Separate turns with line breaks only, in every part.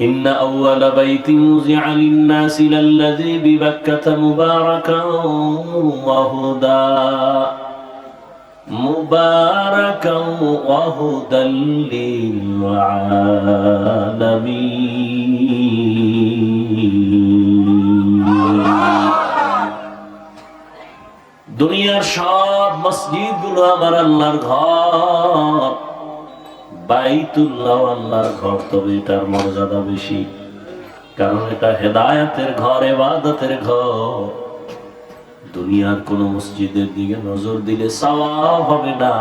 إن أول بيت وزع للناس للذي ببكة مباركا وهدى مباركا وهدى للعالمين দুনিয়ার সব মসজিদ গুলো আমার আল্লাহর ঘর বাইতুল্লাহ আল্লাহর ঘর, তবে এটার মর্যাদা বেশি। কারণ এটা হেদায়াতের ঘর এবাদতের ঘর। দুনিয়ার কোন মসজিদের দিকে নজর দিলে সওয়াব হবে না।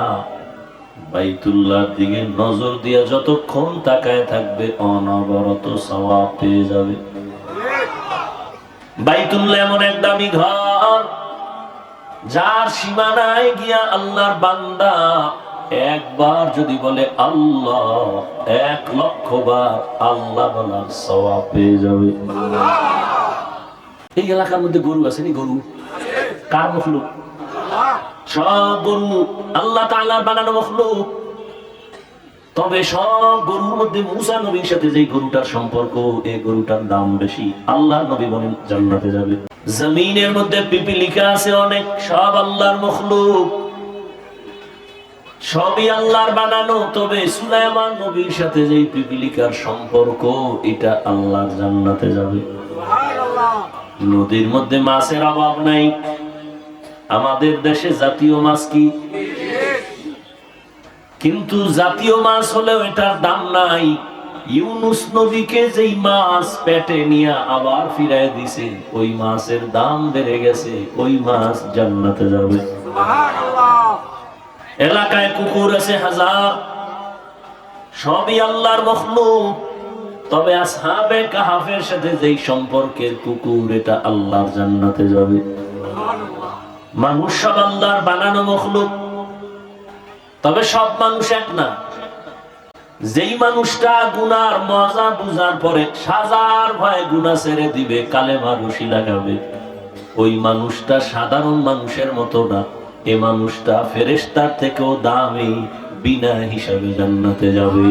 বাইতুল্লাহর দিকে নজর দিয়া যতক্ষণ তাকায় থাকবে, অনবরত সওয়াব পেয়ে যাবে। বাইতুল্লাহ এমন এক দামি ঘর, যার সীমানায় গিয়া আল্লাহর বান্দা একবার যদি বলে আল্লাহ, এক লক্ষ বার আল্লাহ বলার সওয়াব পেয়ে যাবে। এই এলাকার মধ্যে গরু আছে নি গরু? কার মখলুক? সব গরু। আল্লাহ তাআলার বানানো মখলুক। তবে সব গরুর মধ্যে মুসা নবীর সাথে যে গরুটার সম্পর্ক, এই গরুটার দাম বেশি। আল্লাহ নবী বলেন, জান্নাতে যাবে। জমিনের মধ্যে পিপিলিকা আছে অনেক, সব আল্লাহর মখলুক। সবই আল্লাহর বানানো। তবে সুলাইমান নবীর সাথে যে পিপিলিকার সম্পর্ক এটা আল্লাহর জান্নাতে যাবে। নদীর মধ্যে মাছের অভাব নাই। আমাদের দেশে জাতীয় মাছ কি? কিন্তু জাতীয় মাছ হলেও এটার দাম নাই। ইউনুস নবীকে যেই মাছ পেটে নিয়ে আবার ফিরাই দিছে ওই মাছের দাম বেড়ে গেছে ওই মাছ জান্নাতে যাবে। এলাকায় কুকুর আছে হাজার। সবই আল্লাহর মখলুক। তবে আসহাবে কাহাফের সাথে যেই সম্পর্কের কুকুর, এটা আল্লাহর জান্নাতে যাবে। মানুষ সব আল্লাহর বানানো মখলুক। তবে সব মানুষ এক না। যেই মানুষটা গুনার মজা বুঝার পরে সাজার ভয়ে গুনা ছেড়ে দিবে কালে মানুষই লাগাবে। ওই মানুষটা সাধারণ মানুষের মতো না। এ মানুষটা ফেরেস্তার থেকেও দামি বিনা হিসাবে জান্নাতে যাবে।